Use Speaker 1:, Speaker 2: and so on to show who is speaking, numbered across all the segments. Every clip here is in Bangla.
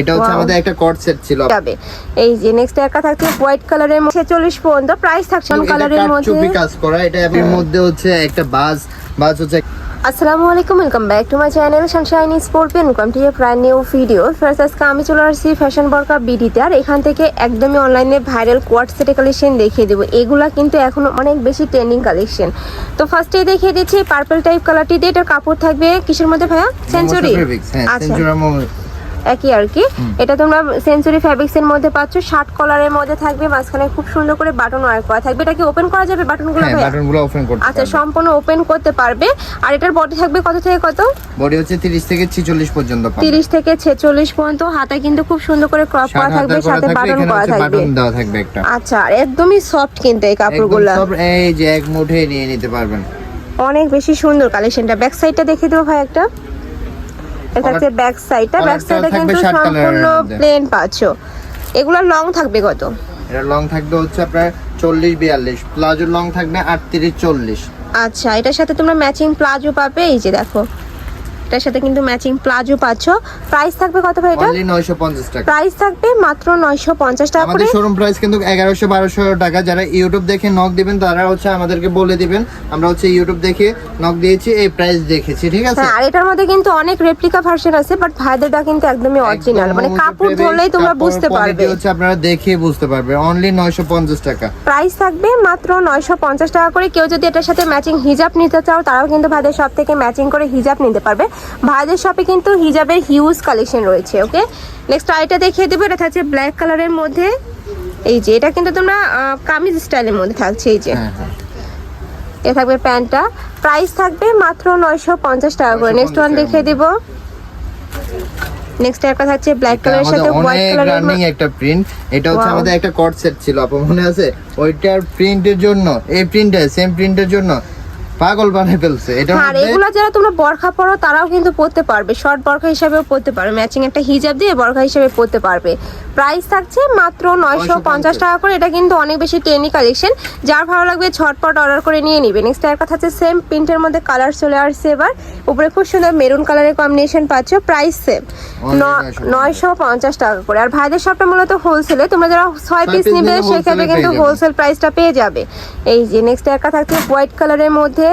Speaker 1: এটা হচ্ছে আমাদের একটা কট সেট ছিল।
Speaker 2: যাবে। এই যে নেক্সট একটা থাকছে হোয়াইট কালারের মধ্যে 46 পর্যন্ত প্রাইস থাকছে
Speaker 1: এটা
Speaker 2: কালারের মধ্যে।
Speaker 1: কাঠচুপি কাজ করা এটা এর মধ্যে হচ্ছে একটা বাস বাস হচ্ছে
Speaker 2: আসসালামু আলাইকুম welcome back to my channel sunshine sportian welcome to a brand new video first আজকে আমি চলে আসছি ফ্যাশন বরকা বিডিতে আর এখান থেকে একদমই অনলাইনে ভাইরাল কোয়াট সেটের কালেকশন দেখিয়ে দেবো। এগুলা কিন্তু এখন অনেক বেশি ট্রেন্ডিং কালেকশন তো ফার্স্টে দেখিয়ে দিচ্ছি পার্পল টাইপ কালারটি দিয়ে এটার কাপড় থাকবে কিসের মধ্যে ভাইয়া? সেঞ্চুরি
Speaker 1: হ্যাঁ
Speaker 2: আচ্ছা। একই আর কি। এটা তোমরা সেঞ্চুরি ফ্যাব্রিক্স এর মধ্যে পাচ্ছ। শার্ট কলারের মধ্যে থাকবে মাঝখানে খুব সুন্দর করে বাটন ওয়ার্ক করা থাকবে। এটা কি ওপেন করা যাবে বাটনগুলো
Speaker 1: হ্যাঁ বাটনগুলো ওপেন করতে
Speaker 2: আচ্ছা সম্পূর্ণ ওপেন করতে পারবে। আর এটার বডি থাকবে কত থেকে কত?
Speaker 1: বডি হচ্ছে 30 থেকে 46 পর্যন্ত পাবে।
Speaker 2: তিরিশ থেকে ছেচল্লিশ পর্যন্ত। হাতে কিন্তু খুব সুন্দর করে ক্রপ করা থাকবে সাথে বাটন করা থাকবে।
Speaker 1: বাটন দেওয়া থাকবে একটা।
Speaker 2: আচ্ছা আর একদমই সফট কিন্তু এই
Speaker 1: একদম
Speaker 2: কাপড়গুলো।
Speaker 1: সব এই যে এক মুঠে নিয়ে নিতে পারবেন।
Speaker 2: অনেক বেশি সুন্দর কালেকশনটা ব্যাক সাইডটা দেখিয়ে দেবো ভাই একটা। এটা হচ্ছে ব্যাক সাইডটা ব্যাক সাইডে কিন্তু সম্পূর্ণ প্লেন পাচ্ছ। এগুলো লং থাকবে কত?
Speaker 1: এটা লং থাকবে হচ্ছে আপনার 40 42 প্লাজো লং থাকবে 38 40
Speaker 2: আচ্ছা এটার সাথে তোমরা ম্যাচিং প্লাজো পাবে এই যে দেখো। এটার সাথে কিন্তু ম্যাচিং প্লাজো পাচ্ছ। প্রাইস থাকবে কত ভাই এটা?
Speaker 1: অনলি 950 টাকা।
Speaker 2: প্রাইস থাকবে মাত্র নয়শো পঞ্চাশ টাকা করে।
Speaker 1: আমাদের শোরুম প্রাইস কিন্তু 1100 1200 টাকা। যারা ইউটিউব দেখে নক দিবেন তারা হচ্ছে আমাদেরকে বলে দিবেন। আমরা হচ্ছে ইউটিউব দেখে নক দিয়েছি এই প্রাইস দেখেছি ঠিক আছে?
Speaker 2: হ্যাঁ আর এটার মধ্যে কিন্তু অনেক রেপ্লিকা ভার্সন আছে বাট ভাইদেরটা কিন্তু একদমই অরিজিনাল মানে কাপড় ধরলেই তোমরা বুঝতে পারবে।
Speaker 1: হচ্ছে আপনারা দেখে বুঝতে পারবে। অনলি 950 টাকা।
Speaker 2: প্রাইস থাকবে মাত্র নয়শো পঞ্চাশ টাকা করে। কেউ যদি এটার সাথে ম্যাচিং হিজাব নিতে চাও তারাও কিন্তু ভাইদের সব থেকে ম্যাচিং করে হিজাব নিতে পারবে। ভাইদের শপে কিন্তু হিজাবের হিউজ কালেকশন রয়েছে ওকে নেক্সট আইটা দেখিয়ে দেবো এটা থাকছে ব্ল্যাক কালারের মধ্যে। এই যে এটা কিন্তু তোমরা কামিজ স্টাইলের মধ্যে থাকছে এই যে।
Speaker 1: হ্যাঁ হ্যাঁ।
Speaker 2: এ থাকবে প্যান্টটা। প্রাইস থাকবে মাত্র নয়শো পঞ্চাশ টাকা করে। নেক্সট ওয়ান
Speaker 1: 950
Speaker 2: দেখিয়ে দিব। নেক্সট একটা থাকছে ব্ল্যাক কালারের সাথে হোয়াইট কালারের
Speaker 1: রানিং একটা প্রিন্ট এটা হচ্ছে আমাদের একটা কট সেট ছিল আপু মনে আছে? ওইটার প্রিন্টের জন্য এই প্রিন্টের সেম প্রিন্টের জন্য পাগল বানিয়ে ফেলছে এটা
Speaker 2: আর এগুলো যারা তোমরা বরখা পরো তারাও কিন্তু পরতে পারবে। শর্ট বরখা হিসাবেও পরতে পারবে ম্যাচিং একটা হিজাব দিয়ে বরখা হিসেবে পরতে পারবে। প্রাইস থাকছে মাত্র নয়শো পঞ্চাশ
Speaker 1: 950
Speaker 2: টাকা করে। এটা কিন্তু অনেক বেশি ট্রেনি কালেকশন যার ভালো লাগবে ঝটপট অর্ডার করে নিয়ে নিবে। নেক্সট একটা থাকছে সেম প্রিন্টের মধ্যে কালার চলে আসছে এবার। উপরে খুব সুন্দর মেরুন কালারের কম্বিনেশন পাচ্ছ। প্রাইস সেম নয়শো পঞ্চাশ টাকা করে। আর ভাইদের শপটা মূলত হোলসেলে তোমরা যারা ছয় পিস নিবে সেক্ষেত্রে কিন্তু হোলসেল প্রাইসটা পেয়ে যাবে। এই যে নেক্সট একটা থাকছে হোয়াইট কালারের মধ্যে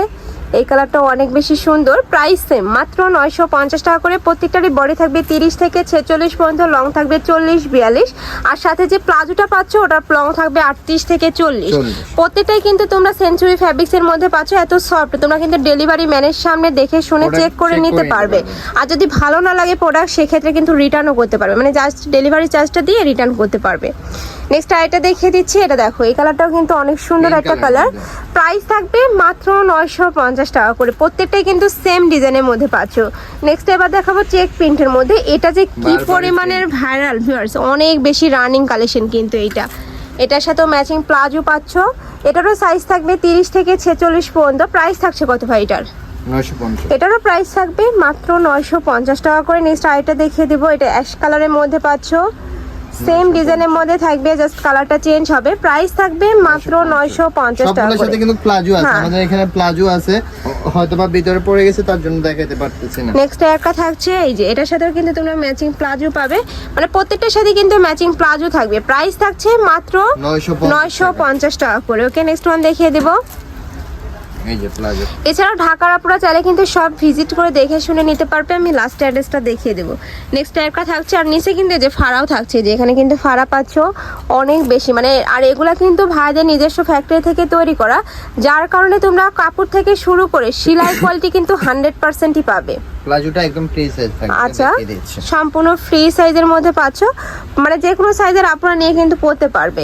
Speaker 2: এই কালারটা অনেক বেশি সুন্দর। প্রাইস সেম মাত্র নয়শো পঞ্চাশ টাকা করে। প্রত্যেকটারই বডি থাকবে তিরিশ থেকে ছেচল্লিশ পর্যন্ত লং থাকবে চল্লিশ বিয়াল্লিশ। আর সাথে যে প্লাজোটা পাচ্ছ ওটার লং থাকবে আটত্রিশ থেকে চল্লিশ।
Speaker 1: 40
Speaker 2: প্রত্যেকটাই কিন্তু তোমরা সেঞ্চুরি ফ্যাব্রিক্স এর মধ্যে পাচ্ছ এত সফট তোমরা কিন্তু ডেলিভারি ম্যানের সামনে দেখে শুনে চেক করে নিতে পারবে।
Speaker 1: পারবে।
Speaker 2: আর যদি ভালো না লাগে প্রোডাক্ট সেক্ষেত্রে কিন্তু রিটার্নও করতে পারবে। মানে জাস্ট ডেলিভারি চার্জটা দিয়ে রিটার্ন করতে পারবে। নেক্সট আইটা দেখিয়ে দিচ্ছি এটা দেখো এই কালারটাও কিন্তু অনেক সুন্দর একটা কালার। প্রাইস থাকবে মাত্র নয়শো পঞ্চাশ টাকা করে। প্রত্যেকটাই কিন্তু সেম ডিজাইনের মধ্যে পাচ্ছ। নেক্সট এবার দেখাবো চেক প্রিন্টের মধ্যে। এটা যে কি পরিমাণের ভাইরাল ভিউয়ার্স অনেক বেশি রানিং কালেকশন কিন্তু এইটা। এটার সাথেও ম্যাচিং প্লাজো পাচ্ছ। এটারও সাইজ থাকবে তিরিশ থেকে ছেচল্লিশ পর্যন্ত। প্রাইস থাকছে কত ভাই এটার? এটারও প্রাইস থাকবে মাত্র নয়শো পঞ্চাশ টাকা করে। নেক্সট আইটা দেখিয়ে দিব। এটা অ্যাশ কালারের মধ্যে পাচ্ছ। সেম ডিজাইনের মধ্যে থাকবে জাস্ট কালারটা চেঞ্জ হবে। প্রাইস থাকবে মাত্র নয়শো পঞ্চাশ। টাকা
Speaker 1: সবগুলোর সাথে কিন্তু প্লাজো আছে।
Speaker 2: হ্যাঁ।
Speaker 1: আমাদের এখানে প্লাজো আছে। হয়তো বা ভিতরে পড়ে গেছে তার জন্য দেখাতে পারতেছি না।
Speaker 2: নেক্সট একটা থাকছে এই যে এটার সাথেও কিন্তু তোমরা ম্যাচিং প্লাজো পাবে। মানে প্রত্যেকটার সাথে কিন্তু ম্যাচিং প্লাজো থাকবে। প্রাইস থাকছে মাত্র
Speaker 1: 950
Speaker 2: নয়শো পঞ্চাশ টাকা করে। ওকে নেক্সট ওয়ান দেখিয়ে দেবো। এছাড়াও ঢাকার আপুরা চাইলে কিন্তু সব ভিজিট করে দেখে শুনে নিতে পারবে। আমি লাস্ট অ্যাড্রেসটা দেখিয়ে দেবো। নেক্সট একটা থাকছে আর নিচে কিন্তু যে ফাড়াও থাকছে, যে এখানে কিন্তু ফাড়া পাচ্ছ অনেক বেশি। মানে আর এগুলা কিন্তু ভাইদের নিজস্ব ফ্যাক্টরি থেকে তৈরি করা, যার কারণে তোমরা কাপড় থেকে শুরু করে সেলাই কোয়ালিটি কিন্তু হান্ড্রেড পার্সেন্টই পাবে।
Speaker 1: প্লাজোটা একদম ফ্রি সাইজ থাকবে
Speaker 2: আচ্ছা সম্পূর্ণ ফ্রি সাইজের মধ্যে পাচ্ছ। মানে যে কোনো সাইজের আপনারা নিয়ে কিন্তু পরতে পারবে।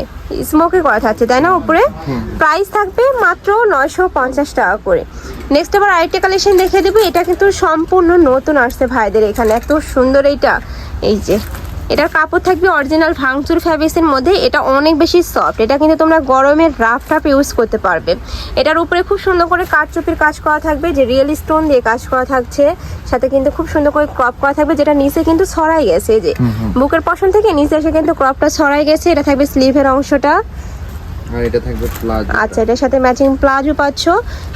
Speaker 2: স্মোকে করা থাকছে তাই না উপরে? প্রাইস থাকবে মাত্র নয়শো পঞ্চাশ টাকা করে। নেক্সট আবার আরেকটা কালেকশন দেখে দেবো। এটা কিন্তু সম্পূর্ণ নতুন আসছে ভাইদের এখানে। এত সুন্দর এইটা। এই যে এটার কাপড় থাকবে অরিজিনাল ভাঙচুর ফ্যাব্রিক্সের মধ্যে এটা অনেক বেশি সফট এটা কিন্তু তোমরা গরমের রাফ টাফ ইউজ করতে পারবে। এটার উপরে খুব সুন্দর করে কাঠচুপির কাজ করা থাকবে যে রিয়েল স্টোন দিয়ে কাজ করা থাকছে সাথে কিন্তু খুব সুন্দর করে ক্রপ করা থাকবে যেটা নিচে কিন্তু ছড়াই গেছে যে বুকের পশন থেকে নিচে এসে কিন্তু ক্রপটা ছড়াই গেছে এটা থাকবে স্লিভের অংশটা।
Speaker 1: আর এটা থাকবে প্লাজো।
Speaker 2: আচ্ছা এটার সাথে ম্যাচিং প্লাজো পাচ্ছ।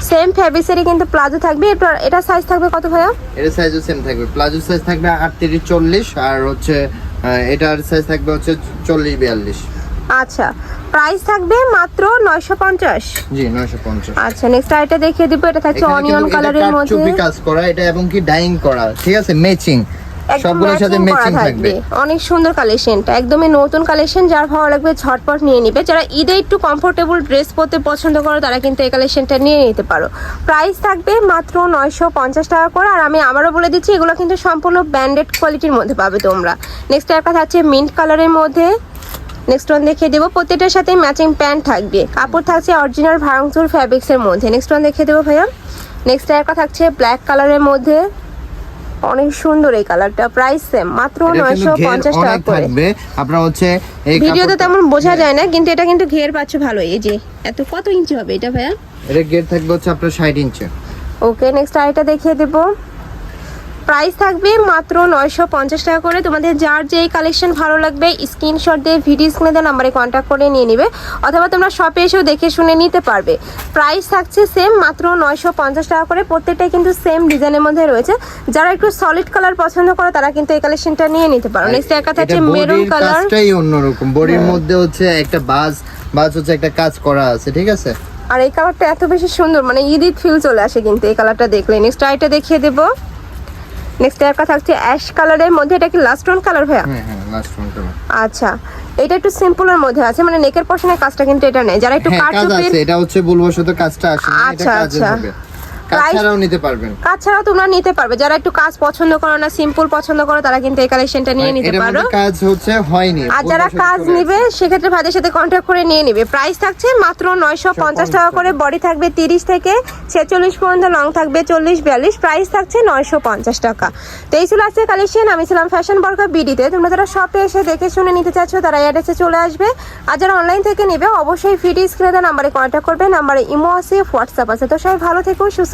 Speaker 2: সেম ফ্যাব্রিক্সেরই কিন্তু প্লাজো থাকবে। এটা এটা সাইজ থাকবে কত ভাইয়া?
Speaker 1: এর সাইজও সেম থাকবে। প্লাজো সাইজ থাকবে আটত্রিশ চল্লিশ আর হচ্ছে এটার সাইজ থাকবে হচ্ছে চল্লিশ বিয়াল্লিশ।
Speaker 2: আচ্ছা প্রাইস থাকবে মাত্র নয়শো পঞ্চাশ।
Speaker 1: জি নয়শো পঞ্চাশ।
Speaker 2: আচ্ছা নেক্সট আরেকটা দেখিয়ে দিব। এটা থাকছে অনিয়ন কালারের মধ্যে।
Speaker 1: কাজ করা এটা এবং কি ডাইং করা ঠিক আছে? ম্যাচিং সবগুলোর সাথে ম্যাচিং থাকবে।
Speaker 2: অনেক সুন্দর কালেকশনটা একদমই নতুন কালেকশন যার ভালো লাগবে ঝটপট নিয়ে নিবে। যারা ঈদে একটু কমফোর্টেবল ড্রেস পরতে পছন্দ করো তারা কিন্তু এই কালেকশনটা নিয়ে নিতে পারো। প্রাইস থাকবে মাত্র নয়শো পঞ্চাশ টাকা করে। আর আমি আবারও বলে দিচ্ছি এগুলো কিন্তু সম্পূর্ণ ব্র্যান্ডেড কোয়ালিটির মধ্যে পাবে তোমরা। নেক্সট একটা থাকছে মিন্ট কালারের মধ্যে। নেক্সট ওয়ান দেখিয়ে দেবো। প্রত্যেকটার সাথে ম্যাচিং প্যান্ট থাকবে। কাপড় থাকছে অরিজিনাল ভাঙচুর ফ্যাব্রিক্সের মধ্যে। নেক্সট ওয়ান দেখিয়ে দেবো ভাইয়া। নেক্সট একটা থাকছে ব্ল্যাক কালারের মধ্যে। অনেক সুন্দর এই কালারটা প্রাইস সেম মাত্র
Speaker 1: এটা কিন্তু
Speaker 2: নয়শো
Speaker 1: ঘের
Speaker 2: পঞ্চাশ টাকা করে।
Speaker 1: থাকবে। আপনারা হচ্ছে এই
Speaker 2: ভিডিওতে তেমন বোঝা যায় না কিন্তু এটা কিন্তু ঘের পাচ্ছ ভালো এই যে এত কত ইঞ্চি হবে এটা ভাইয়া?
Speaker 1: এটা ঘের থাকবে হচ্ছে আপনার ষাট ইঞ্চি।
Speaker 2: ওকে নেক্সট আইটা দেখিয়ে দেব। প্রাইস থাকবে মাত্র নয়শো পঞ্চাশ টাকা করে। তোমাদের যার যেই কালেকশন ভালো লাগবে স্ক্রিনশট দিয়ে ভিডিও স্ক্রিনে দেওয়া নাম্বারে কন্ট্যাক্ট করে নিয়ে নিবে অথবা তোমরা শপে এসেও দেখে শুনে নিতে পারবে। প্রাইস থাকছে সেম মাত্র নয়শো পঞ্চাশ টাকা করে। প্রত্যেকটাই কিন্তু সেম ডিজাইনের মধ্যে রয়েছে। যারা একটু সলিড কালার পছন্দ করো তারা কিন্তু এই কালেকশনটা নিয়ে নিতে পারো। নেক্সট একটা থাকছে মেরুন কালার
Speaker 1: অন্যরকম। বডির মধ্যে হচ্ছে একটা বাজ বাজ হচ্ছে একটা কাজ করা আছে ঠিক আছে?
Speaker 2: আর এই কালারটা এত বেশি সুন্দর মানে ঈদিত ফিল চলে আসে কিন্তু এই কালারটা দেখলে। নেক্সট আইটা দেখিয়ে দেবো। নেক্সট একটা থাকছে অ্যাশ কালারের মধ্যে এটা কি লাস্ট ওয়ান কালার ভাইয়া?
Speaker 1: হ্যাঁ হ্যাঁ
Speaker 2: আচ্ছা এটা একটু সিম্পলের মধ্যে আছে মানে নেকের পশনে কাজটা কিন্তু এটা নেই। যারা একটু
Speaker 1: হ্যাঁ কাজ আছে এটা হচ্ছে ভুলবশত কাজটা আসে
Speaker 2: আচ্ছা, আচ্ছা। Price-
Speaker 1: নিতে পারবেন।
Speaker 2: কাজ ছাড়াও তোমরা নিতে পারবে। যারা একটু কাজ পছন্দ করো না সিম্পল পছন্দ করো তারা কিন্তু এই কালেকশনটা নিয়ে নিতে পারো।
Speaker 1: কাজ হচ্ছে হয়নি
Speaker 2: আর যারা কাজ নিবে সেক্ষেত্রে ভাইদের সাথে কন্ট্যাক্ট করে নিয়ে নিবে। প্রাইস থাকছে মাত্র নয়শো পঞ্চাশ টাকা করে বডি থাকবে তিরিশ থেকে ছেচল্লিশ পর্যন্ত লং থাকবে চল্লিশ বিয়াল্লিশ। প্রাইস থাকছে নয়শো পঞ্চাশ টাকা। তো এই ছিল আজকে কালেকশন আমি ছিলাম ফ্যাশন বর্কার বিডিতে তোমরা যারা শপে এসে দেখে শুনে নিতে চাচ্ছ তারা অ্যাড্রেসে চলে আসবে। আর যারা অনলাইন থেকে নেবে অবশ্যই ভিডিও স্ক্রিনে নাম্বারে কন্ট্যাক্ট করবে। নাম্বারে ইমো আছে হোয়াটসঅ্যাপ আছে। তো সবাই ভালো থেকো সুস্থ